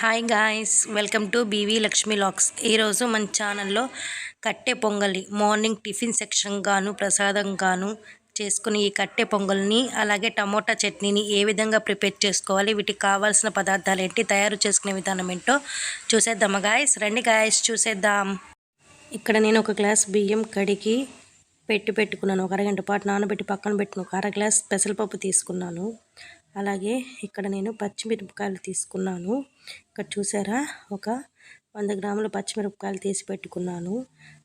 Hi guys welcome to BV Lakshmi lakhs ఈరోజు మన ఛానల్లో కట్టె పొంగలి మార్నింగ్ టిఫిన్ సెక్షన్ గాను ప్రసాదం గాను చేసుకుని ఈ కట్టె పొంగల్ని అలాగే టమోటా చట్నీని ఏ విధంగా ప్రిపేర్ చేసుకోవాలి వీటికి కావాల్సిన పదార్థాలు ఏంటి తయారు చేసుకునే విధానం ఏంటో చూసేద్దామా గాయస్ రండి గాయస్ చూసేద్దాం. ఇక్కడ నేను ఒక గ్లాస్ బియ్యం కడిగి పెట్టి పెట్టుకున్నాను. ఒక అరగంట పాటు నానబెట్టి పక్కన పెట్టిన ఒక అర గ్లాస్ పెసరపప్పు తీసుకున్నాను. అలాగే ఇక్కడ నేను పచ్చిమిరపకాయలు తీసుకున్నాను. ఇక్కడ చూసారా? ఒక వంద గ్రాముల పచ్చిమిరపకాయలు తీసి పెట్టుకున్నాను.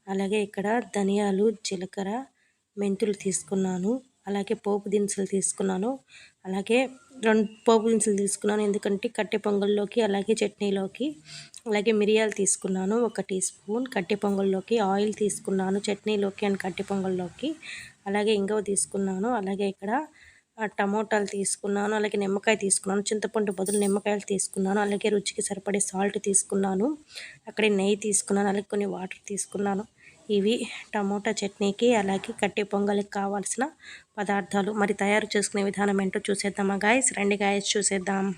అలాగే ఇక్కడ ధనియాలు జీలకర్ర మెంతులు తీసుకున్నాను. అలాగే పోపు దినుసులు తీసుకున్నాను. అలాగే రెండు పోపు దినుసులు తీసుకున్నాను. ఎందుకంటే కట్టె పొంగల్లోకి అలాగే చట్నీలోకి అలాగే మిరియాలు తీసుకున్నాను. ఒక టీ స్పూన్ కట్టె పొంగల్లోకి ఆయిల్ తీసుకున్నాను. చట్నీలోకి అండ్ కట్టె పొంగల్లోకి. అలాగే ఇంగవ తీసుకున్నాను. అలాగే ఇక్కడ టమోటాలు తీసుకున్నాను అలాగే నిమ్మకాయ తీసుకున్నాను చింతపండు బదులు నిమ్మకాయలు తీసుకున్నాను అలాగే రుచికి సరిపడే సాల్ట్ తీసుకున్నాను అక్కడే నెయ్యి తీసుకున్నాను అలాగే కొన్ని వాటర్ తీసుకున్నాను. ఇవి టమోటా చట్నీకి అలాగే కట్టె పొంగలికి కావాల్సిన పదార్థాలు. మరి తయారు చేసుకునే విధానం ఏంటో చూసేద్దామా గాయస్ రెండు గాయస్ చూసేద్దాం.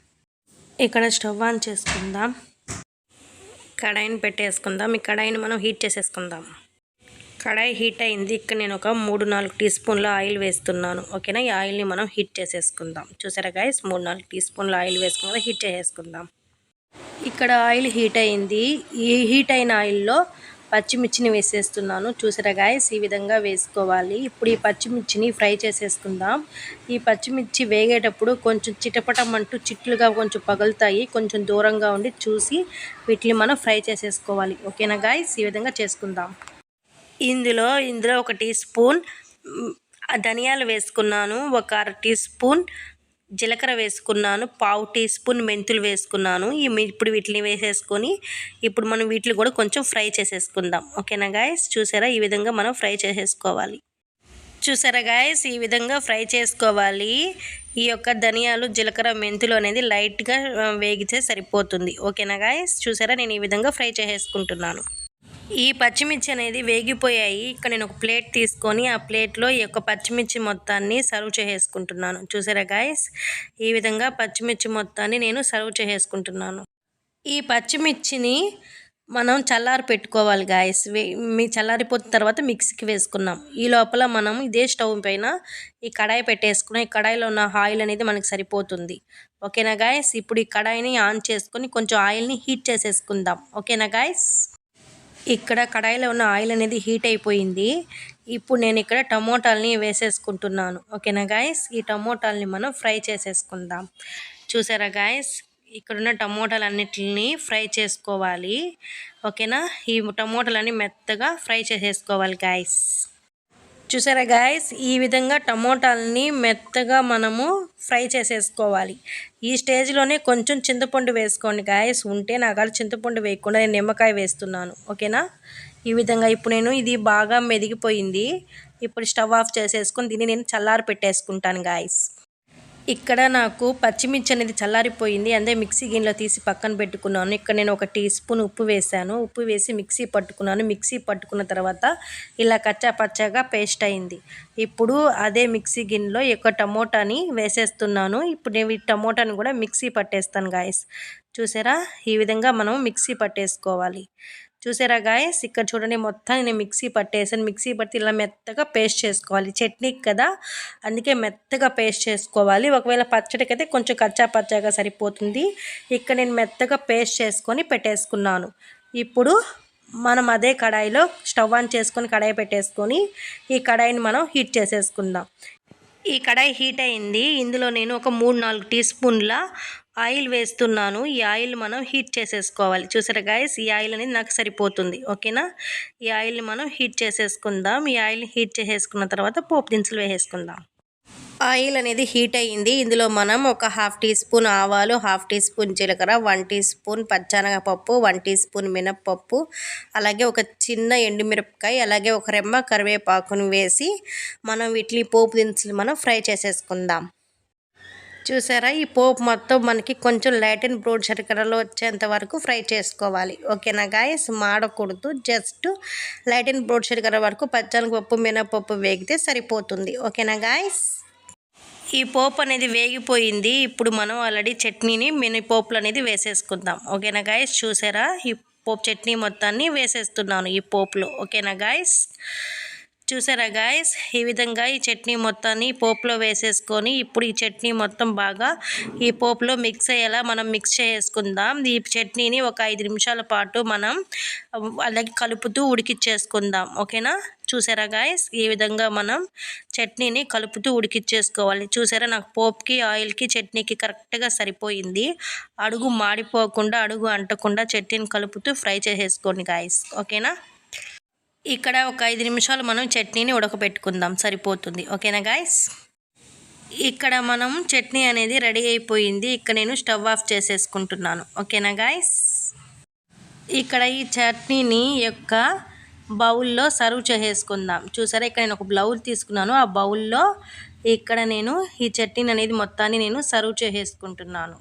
ఇక్కడ స్టవ్ ఆన్ చేసుకుందాం. కడాయిని పెట్టేసుకుందాం. ఈ కడాయిని మనం హీట్ చేసేసుకుందాం. కడాయి హీట్ అయింది. ఇక్కడ నేను ఒక మూడు నాలుగు టీ స్పూన్ల ఆయిల్ వేస్తున్నాను. ఓకేనా? ఈ ఆయిల్ని మనం హీట్ చేసేసుకుందాం. చూసారా గాయస్? మూడు నాలుగు టీ స్పూన్ల ఆయిల్ వేసుకుని హీట్ చేసేసుకుందాం. ఇక్కడ ఆయిల్ హీట్ అయింది. ఈ హీట్ అయిన ఆయిల్లో పచ్చిమిర్చిని వేసేస్తున్నాను. చూసారా గాయస్? ఈ విధంగా వేసుకోవాలి. ఇప్పుడు ఈ పచ్చిమిర్చిని ఫ్రై చేసేసుకుందాం. ఈ పచ్చిమిర్చి వేగేటప్పుడు కొంచెం చిటపటమంటూ చిట్లుగా కొంచెం పగులుతాయి. కొంచెం దూరంగా ఉండి చూసి వీటిని మనం ఫ్రై చేసేసుకోవాలి. ఓకేనా గాయస్? ఈ విధంగా చేసుకుందాం. ఇందులో ఇందులో ఒక టీ స్పూన్ ధనియాలు వేసుకున్నాను ఒక అర టీ స్పూన్ జీలకర్ర వేసుకున్నాను పావు టీ స్పూన్ మెంతులు వేసుకున్నాను. ఇప్పుడు వీటిని వేసేసుకొని ఇప్పుడు మనం వీటిని కూడా కొంచెం ఫ్రై చేసేసుకుందాం. ఓకేనా గాయస్? చూసారా? ఈ విధంగా మనం ఫ్రై చేసేసుకోవాలి. చూసారా గాయస్? ఈ విధంగా ఫ్రై చేసుకోవాలి. ఈ యొక్క ధనియాలు జీలకర్ర మెంతులు అనేది లైట్గా వేగితే సరిపోతుంది. ఓకేనా గాయస్? చూసారా? నేను ఈ విధంగా ఫ్రై చేసేసుకుంటున్నాను. ఈ పచ్చిమిర్చి అనేది వేగిపోయాయి. ఇక్కడ నేను ఒక ప్లేట్ తీసుకొని ఆ ప్లేట్లో ఈ యొక్క పచ్చిమిర్చి మొత్తాన్ని సర్వ్ చేసుకుంటున్నాను చూసారా గాయస్ ఈ విధంగా పచ్చిమిర్చి మొత్తాన్ని నేను సర్వ్ చేసేసుకుంటున్నాను. ఈ పచ్చిమిర్చిని మనం చల్లారి పెట్టుకోవాలి గాయస్ మీ చల్లారిపోతున్న తర్వాత మిక్సీకి వేసుకున్నాం ఈ లోపల మనం ఇదే స్టవ్ పైన ఈ కడాయి పెట్టేసుకున్నాం ఈ కడాయిలో ఉన్న ఆయిల్ అనేది మనకి సరిపోతుంది. ఓకేనా గాయస్ ఇప్పుడు ఈ కడాయిని ఆన్ చేసుకొని కొంచెం ఆయిల్ని హీట్ చేసేసుకుందాం. ఓకేనా గాయస్ ఇక్కడ కడాయిలో ఉన్న ఆయిల్ అనేది హీట్ అయిపోయింది. ఇప్పుడు నేను ఇక్కడ టమోటాలని వేసేసుకుంటున్నాను. ఓకేనా గాయస్? ఈ టమోటాలని మనం ఫ్రై చేసేసుకుందాం. చూసారా గాయస్? ఇక్కడున్న టమోటాలన్నిటిని ఫ్రై చేసుకోవాలి. ఓకేనా? ఈ టమోటాలని మెత్తగా ఫ్రై చేసేసుకోవాలి గాయస్. చూసారా గాయస్ ఈ విధంగా టమోటాలని మెత్తగా మనము ఫ్రై చేసేసుకోవాలి. ఈ స్టేజ్లోనే కొంచెం చింతపండు వేసుకోండి గాయస్ ఉంటే నాకు చింతపండు వేయకుండా నేను నిమ్మకాయ వేస్తున్నాను. ఓకేనా? ఈ విధంగా ఇప్పుడు నేను ఇది బాగా మెదిగిపోయింది. ఇప్పుడు స్టవ్ ఆఫ్ చేసేసుకొని దీన్ని నేను చల్లారి పెట్టేసుకుంటాను గాయస్ ఇక్కడ నాకు పచ్చిమిర్చి అనేది చల్లారిపోయింది. అదే మిక్సీ గిన్నెలో తీసి పక్కన పెట్టుకున్నాను. ఇక్కడ నేను ఒక టీ స్పూన్ ఉప్పు వేసాను ఉప్పు వేసి మిక్సీ పట్టుకున్నాను. మిక్సీ పట్టుకున్న తర్వాత ఇలా కచ్చా పచ్చగా పేస్ట్ అయింది. ఇప్పుడు అదే మిక్సీ గిన్నెలో ఒక టమోటాని వేసేస్తున్నాను. ఇప్పుడు నేను ఈ టమోటాని కూడా మిక్సీ పట్టేస్తాను గాయస్. చూసారా? ఈ విధంగా మనం మిక్సీ పట్టేసుకోవాలి. చూసారా గాయస్ ఇక్కడ చూడండి మొత్తం నేను మిక్సీ పట్టేసాను. మిక్సీ పట్టి ఇలా మెత్తగా పేస్ట్ చేసుకోవాలి. చట్నీకి కదా? అందుకే మెత్తగా పేస్ట్ చేసుకోవాలి. ఒకవేళ పచ్చడికి అయితే కొంచెం కచ్చా పచ్చాగా సరిపోతుంది. ఇక్కడ నేను మెత్తగా పేస్ట్ చేసుకొని పెట్టేసుకున్నాను. ఇప్పుడు మనం అదే కడాయిలో స్టవ్ ఆన్ చేసుకొని కడాయి పెట్టేసుకొని ఈ కడాయిని మనం హీట్ చేసేసుకుందాం. ఈ కడాయి హీట్ అయింది. ఇందులో నేను ఒక మూడు నాలుగు టీ స్పూన్ల ఆయిల్ వేస్తున్నాను. ఈ ఆయిల్ మనం హీట్ చేసేసుకోవాలి. చూసారా గాయస్ ఈ ఆయిల్ అనేది నాకు సరిపోతుంది. ఓకేనా? ఈ ఆయిల్ని మనం హీట్ చేసేసుకుందాం. ఈ ఆయిల్ని హీట్ చేసేసుకున్న తర్వాత పోపు దినుసులు వేసేసుకుందాం. ఆయిల్ అనేది హీట్ అయ్యింది. ఇందులో మనం ఒక హాఫ్ టీ స్పూన్ ఆవాలు హాఫ్ టీ స్పూన్ జీలకర్ర వన్ టీ స్పూన్ పచ్చానగపప్పు వన్ టీ స్పూన్ మినప్పప్పు అలాగే ఒక చిన్న ఎండుమిరపకాయ అలాగే ఒక రెమ్మ కరివేపాకును వేసి మనం వీటిని పోపు దినుసులు మనం ఫ్రై చేసేసుకుందాం. చూసారా? ఈ పోపు మొత్తం మనకి కొంచెం లైటన్ అండ్ బ్రౌన్ శర్కరలో వచ్చేంత వరకు ఫ్రై చేసుకోవాలి. ఓకేనా గాయస్ మాడకూడదు. జస్ట్ లైటన్ అండ్ బ్రౌన్ శర్కర వరకు పచ్చని పప్పు మినపప్పు వేగితే సరిపోతుంది. ఓకేనా గాయస్ ఈ పోపు అనేది వేగిపోయింది. ఇప్పుడు మనం ఆల్రెడీ చట్నీని మినీ పోపులు అనేది వేసేసుకుందాం. ఓకేనా గాయస్ చూసారా? ఈ పోపు చట్నీ మొత్తాన్ని వేసేస్తున్నాను ఈ పోపులో. ఓకేనా గాయస్ చూసారా గాయస్ ఈ విధంగా ఈ చట్నీ మొత్తాన్ని పోపులో వేసేసుకొని ఇప్పుడు ఈ చట్నీ మొత్తం బాగా ఈ పోపులో మిక్స్ అయ్యేలా మనం మిక్స్ చేసుకుందాం. ఈ చట్నీని ఒక ఐదు నిమిషాల పాటు మనం అలాగే కలుపుతూ ఉడికిచ్చేసుకుందాం. ఓకేనా చూసారా గాయస్ ఈ విధంగా మనం చట్నీని కలుపుతూ ఉడికిచ్చేసుకోవాలి. చూసారా నాకు పోప్కి ఆయిల్కి చట్నీకి కరెక్ట్గా సరిపోయింది. అడుగు మాడిపోకుండా అడుగు అంటకుండా చట్నీని కలుపుతూ ఫ్రై చేసేసుకోండి గాయస్ ఓకేనా ఇక్కడ ఒక ఐదు నిమిషాలు మనం చట్నీని ఉడకబెట్టుకుందాం. సరిపోతుంది. ఓకేనా గాయస్? ఇక్కడ మనం చట్నీ అనేది రెడీ అయిపోయింది. ఇక్కడ నేను స్టవ్ ఆఫ్ చేసేసుకుంటున్నాను. ఓకేనా గాయస్? ఇక్కడ ఈ చట్నీని యొక్క బౌల్లో సర్వ్ చేసేసుకుందాం. చూసారా? ఇక్కడ నేను ఒక బ్లౌజ్ తీసుకున్నాను. ఆ బౌల్లో ఇక్కడ నేను ఈ చట్నీ అనేది మొత్తాన్ని నేను సర్వ్ చేసేసుకుంటున్నాను.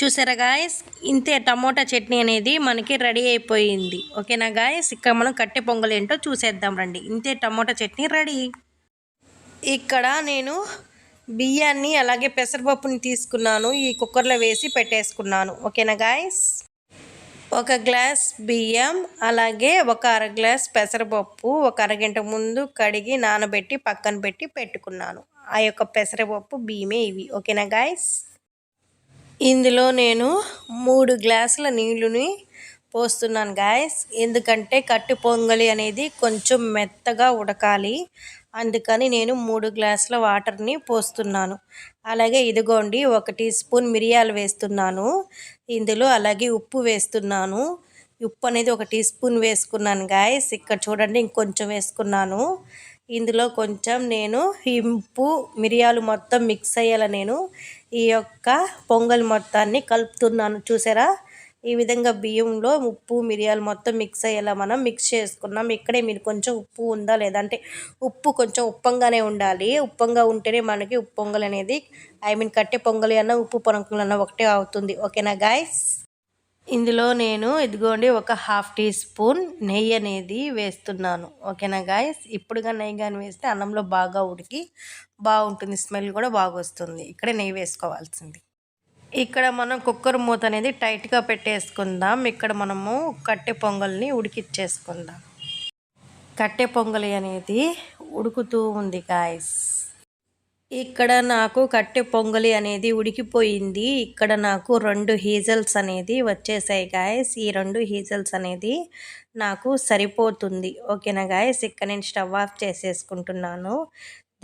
చూసారా గాయస్ ఇంతే టమోటా చట్నీ అనేది మనకి రెడీ అయిపోయింది. ఓకేనా గాయస్ ఇక్కడ మనం కట్టె పొంగల్ ఏంటో చూసేద్దాం రండి. ఇంతే టమోటా చట్నీ రెడీ. ఇక్కడ నేను బియ్యాన్ని అలాగే పెసరపప్పుని తీసుకున్నాను. ఈ కుక్కర్లో వేసి పెట్టేసుకున్నాను. ఓకేనా గాయస్ ఒక గ్లాస్ బియ్యం అలాగే ఒక అర గ్లాస్ పెసరపప్పు ఒక అరగంట ముందు కడిగి నానబెట్టి పక్కన పెట్టి పెట్టుకున్నాను. ఆ యొక్క పెసరపప్పు బియ్యమే ఇవి. ఓకేనా గాయస్ ఇందులో నేను మూడు గ్లాసుల నీళ్ళుని పోస్తున్నాను గాయస్ ఎందుకంటే కట్టు పొంగలి అనేది కొంచెం మెత్తగా ఉడకాలి. అందుకని నేను మూడు గ్లాసుల వాటర్ని పోస్తున్నాను. అలాగే ఇదిగోండి ఒక టీ స్పూన్ మిరియాలు వేస్తున్నాను. ఇందులో అలాగే ఉప్పు వేస్తున్నాను. ఉప్పు అనేది ఒక టీ స్పూన్ వేసుకున్నాను గాయస్ ఇక్కడ చూడండి ఇంకొంచెం వేసుకున్నాను. ఇందులో కొంచెం నేను ఇంపు మిరియాలు మొత్తం మిక్స్ అయ్యేలా నేను ఈ యొక్క పొంగల్ మొత్తాన్ని కలుపుతున్నాను. చూసారా? ఈ విధంగా బియ్యంలో ఉప్పు మిరియాలు మొత్తం మిక్స్ అయ్యేలా మనం మిక్స్ చేసుకున్నాం. ఇక్కడే మీరు కొంచెం ఉప్పు ఉందా లేదంటే ఉప్పు కొంచెం ఉప్పంగానే ఉండాలి. ఉప్పంగా ఉంటేనే మనకి ఉప్పు పొంగల్ అనేది ఐ మీన్ కట్టే పొంగలి అన్న ఉప్పు పొంగల్ అన్న ఒకటే అవుతుంది. ఓకేనా గాయస్ ఇందులో నేను ఇదిగోండి ఒక హాఫ్ టీ స్పూన్ నెయ్యి అనేది వేస్తున్నాను. ఓకేనా గాయస్? ఇప్పుడుగా నెయ్యి కానీ వేస్తే అన్నంలో బాగా ఉడికి బాగుంటుంది. స్మెల్ కూడా బాగా వస్తుంది ఇక్కడ నెయ్యి వేసుకోవాల్సింది. ఇక్కడ మనం కుక్కర్ మూత అనేది టైట్గా పెట్టేసుకుందాం. ఇక్కడ మనము కట్టె పొంగల్ని ఉడికిచ్చేసుకుందాం. కట్టె పొంగలి అనేది ఉడుకుతూ ఉంది గాయస్. ఇక్కడ నాకు కట్టె పొంగలి అనేది ఉడికిపోయింది. ఇక్కడ నాకు రెండు హీజల్స్ అనేది వచ్చేసాయి గాయస్ ఈ రెండు హీజల్స్ అనేది నాకు సరిపోతుంది. ఓకేనా గాయస్ ఇక్కడ నేను స్టవ్ ఆఫ్ చేసేసుకుంటున్నాను.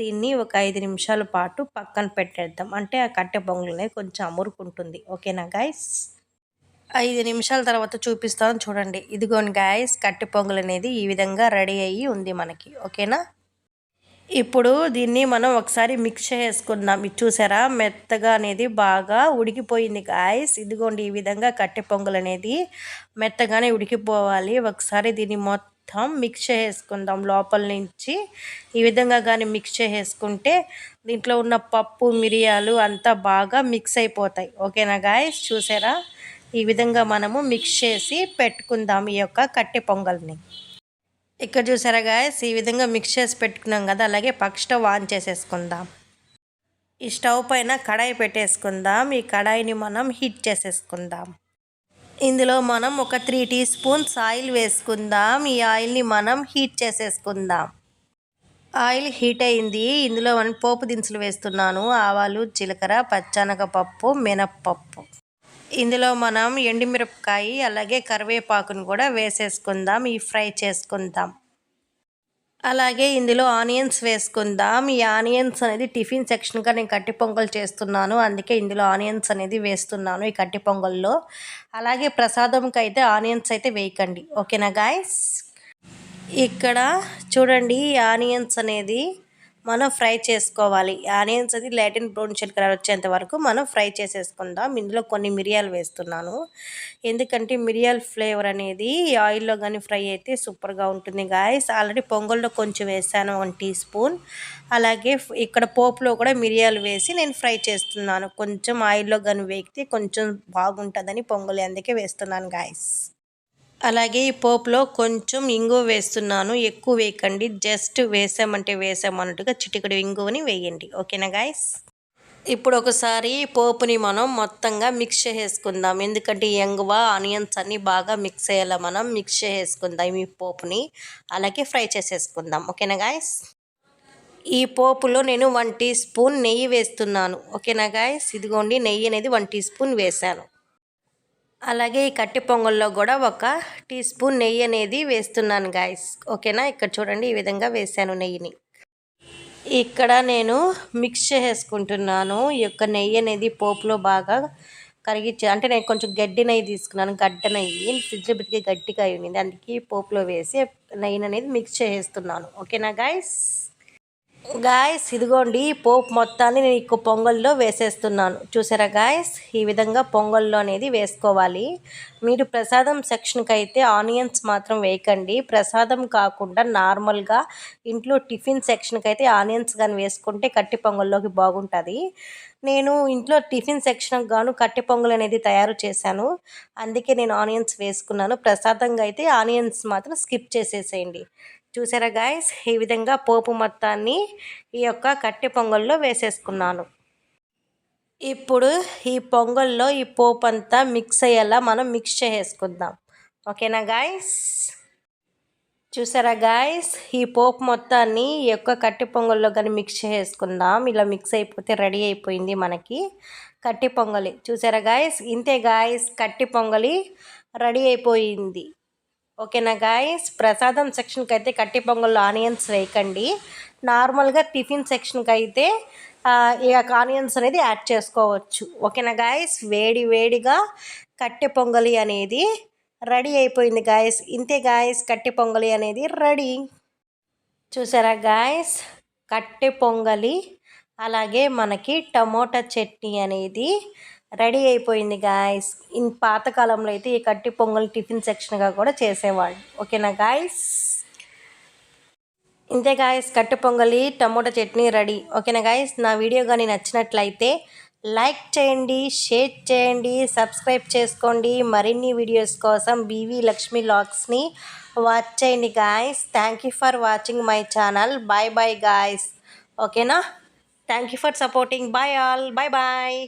దీన్ని ఒక ఐదు నిమిషాల పాటు పక్కన పెట్టేద్దాం. అంటే ఆ కట్టె పొంగలనే కొంచెం అమురుకుంటుంది. ఓకేనా గాయస్ ఐదు నిమిషాల తర్వాత చూపిస్తాను చూడండి. ఇదిగోని గాయస్ కట్టె పొంగల్ అనేది ఈ విధంగా రెడీ అయ్యి ఉంది మనకి. ఓకేనా ఇప్పుడు దీన్ని మనం ఒకసారి మిక్స్ చేసుకుందాం. ఇది చూసారా? మెత్తగా అనేది బాగా ఉడికిపోయింది గాయస్ ఇదిగోండి ఈ విధంగా కట్టె పొంగల్ అనేది మెత్తగానే ఉడికిపోవాలి. ఒకసారి దీన్ని మొత్తం మిక్స్ చేసుకుందాం లోపల నుంచి. ఈ విధంగా కానీ మిక్స్ చేసుకుంటే దీంట్లో ఉన్న పప్పు మిరియాలు అంతా బాగా మిక్స్ అయిపోతాయి. ఓకేనా గాయస్ చూసారా? ఈ విధంగా మనము మిక్స్ చేసి పెట్టుకుందాం ఈ యొక్క కట్టె పొంగల్ని. ఇక్కడ చూసారా గాయస్ ఈ విధంగా మిక్స్ చేసి పెట్టుకున్నాం కదా అలాగే పక్క స్టవ్ ఆన్ చేసేసుకుందాం. ఈ స్టవ్ పైన కడాయి పెట్టేసుకుందాం. ఈ కడాయిని మనం హీట్ చేసేసుకుందాం. ఇందులో మనం ఒక త్రీ టీ స్పూన్స్ ఆయిల్ వేసుకుందాం. ఈ ఆయిల్ని మనం హీట్ చేసేసుకుందాం. ఆయిల్ హీట్ అయింది. ఇందులో మనం పోపు దినుసులు వేస్తున్నాను. ఆవాలు జీలకర్ర పచ్చనగపప్పు మినప్పప్పు. ఇందులో మనం ఎండుమిరపకాయ అలాగే కరివేపాకును కూడా వేసేసుకుందాం ఈ ఫ్రై చేసుకుందాం. అలాగే ఇందులో ఆనియన్స్ వేసుకుందాం. ఈ ఆనియన్స్ అనేది టిఫిన్ సెక్షన్గా నేను కట్టి పొంగల్ చేస్తున్నాను. అందుకే ఇందులో ఆనియన్స్ అనేది వేస్తున్నాను ఈ కట్టి పొంగల్లో. అలాగే ప్రసాదంకి అయితే ఆనియన్స్ అయితే వేయకండి. ఓకేనా గాయస్? ఇక్కడ చూడండి ఆనియన్స్ అనేది మనం ఫ్రై చేసుకోవాలి. ఆనియన్స్ అది లాటిన్ బ్రౌన్ షెడ్ కలర్ వచ్చేంత వరకు మనం ఫ్రై చేసేసుకుందాం. ఇందులో కొన్ని మిరియాలు వేస్తున్నాను. ఎందుకంటే మిరియాల ఫ్లేవర్ అనేది ఆయిల్లో కానీ ఫ్రై అయితే సూపర్గా ఉంటుంది గాయస్. ఆల్రెడీ పొంగల్లో కొంచెం వేసాను వన్ టీ స్పూన్. అలాగే ఇక్కడ పోపులో కూడా మిరియాలు వేసి నేను ఫ్రై చేస్తున్నాను. కొంచెం ఆయిల్లో కానీ వేగితే కొంచెం బాగుంటుందని పొంగలి అందుకే వేస్తున్నాను గాయస్. అలాగే ఈ పోపులో కొంచెం ఇంగువ వేస్తున్నాను. ఎక్కువ వేయకండి. జస్ట్ వేసామంటే వేసామన్నట్టుగా చిటికడు ఇంగువని వేయండి. ఓకేనా గాయస్? ఇప్పుడు ఒకసారి పోపుని మనం మొత్తంగా మిక్స్ చేసుకుందాం ఎందుకంటే ఎంగువ ఆనియన్స్ అన్నీ బాగా మిక్స్ అయ్యేలా మనం మిక్స్ చేసుకుందాం ఈ పోపుని. అలాగే ఫ్రై చేసేసుకుందాం. ఓకేనా గాయస్? ఈ పోపులో నేను వన్ టీ స్పూన్ నెయ్యి వేస్తున్నాను. ఓకేనా గాయస్? ఇదిగోండి నెయ్యి అనేది వన్ టీ స్పూన్ వేసాను అలాగే ఈ కట్టి పొంగల్లో కూడా ఒక టీ స్పూన్ నెయ్యి అనేది వేస్తున్నాను గాయస్ ఓకేనా? ఇక్కడ చూడండి ఈ విధంగా వేసాను నెయ్యిని. ఇక్కడ నేను మిక్స్ చేసుకుంటున్నాను. ఈ యొక్క నెయ్యి అనేది పోపులో బాగా కరిగించి అంటే నేను కొంచెం గడ్డి నెయ్యి తీసుకున్నాను గడ్డ నెయ్యి. ఫ్రిడ్జ్లో పెట్టి గట్టిగా అయింది అందుకే పోపులో వేసి నెయ్యి అనేది మిక్స్ చేసేస్తున్నాను ఓకేనా గాయస్ గాయస్ ఇదిగోండి పోపు మొత్తాన్ని నేను ఇక పొంగల్లో వేసేస్తున్నాను. చూసారా గాయస్ ఈ విధంగా పొంగల్లో అనేది వేసుకోవాలి. మీరు ప్రసాదం సెక్షన్కి అయితే ఆనియన్స్ మాత్రం వేయకండి. ప్రసాదం కాకుండా నార్మల్గా ఇంట్లో టిఫిన్ సెక్షన్కి అయితే ఆనియన్స్ కానీ వేసుకుంటే కట్టి పొంగల్లోకి బాగుంటుంది. నేను ఇంట్లో టిఫిన్ సెక్షన్కి గాను కట్టి పొంగల్ అనేది తయారు చేశాను. అందుకే నేను ఆనియన్స్ వేసుకున్నాను. ప్రసాదంగా అయితే ఆనియన్స్ మాత్రం స్కిప్ చేసేసేయండి. చూసారా గాయస్ ఈ విధంగా పోపు మొత్తాన్ని ఈ యొక్క కట్టె పొంగల్లో వేసేసుకున్నాను. ఇప్పుడు ఈ పొంగల్లో ఈ పోపు అంతా మిక్స్ అయ్యేలా మనం మిక్స్ చేసుకుందాం ఓకేనా గాయస్ చూసారా గాయస్ ఈ పోపు మొత్తాన్ని ఈ యొక్క కట్టి పొంగల్లో కానీ మిక్స్ చేసుకుందాం ఇలా మిక్స్ అయిపోతే రెడీ అయిపోయింది మనకి కట్టి పొంగలి. చూసారా గాయస్ ఇంతే గాయస్ కట్టి పొంగలి రెడీ అయిపోయింది. ఓకేనా గాయస్ ప్రసాదం సెక్షన్కి అయితే కట్టి పొంగల్లో ఆనియన్స్ వేయకండి. నార్మల్గా టిఫిన్ సెక్షన్కి అయితే ఇక ఆనియన్స్ అనేది యాడ్ చేసుకోవచ్చు. ఓకేనా గాయస్ వేడి వేడిగా కట్టె పొంగలి అనేది రెడీ అయిపోయింది గాయస్ ఇంతే గాయస్ కట్టె పొంగలి అనేది రెడీ చూసారా గాయస్ కట్టె పొంగలి అలాగే మనకి టమోటా చట్నీ అనేది రెడీ అయిపోయింది గాయస్ ఇన్ పాతకాలంలో అయితే ఈ కట్టి పొంగల్ టిఫిన్ సెక్షన్గా కూడా చేసేవాళ్ళు. ఓకేనా గాయస్ ఇంతే గాయస్ కట్టి పొంగలి టమోటా చట్నీ రెడీ. ఓకేనా గాయస్ నా వీడియో కానీ నచ్చినట్లయితే లైక్ చేయండి షేర్ చేయండి సబ్స్క్రైబ్ చేసుకోండి. మరిన్ని వీడియోస్ కోసం బీవీ లక్ష్మి లాక్స్ని వాచ్ చేయండి guys thank you for watching my channel bye bye guys ఓకేనా? Thank you for supporting bye all bye bye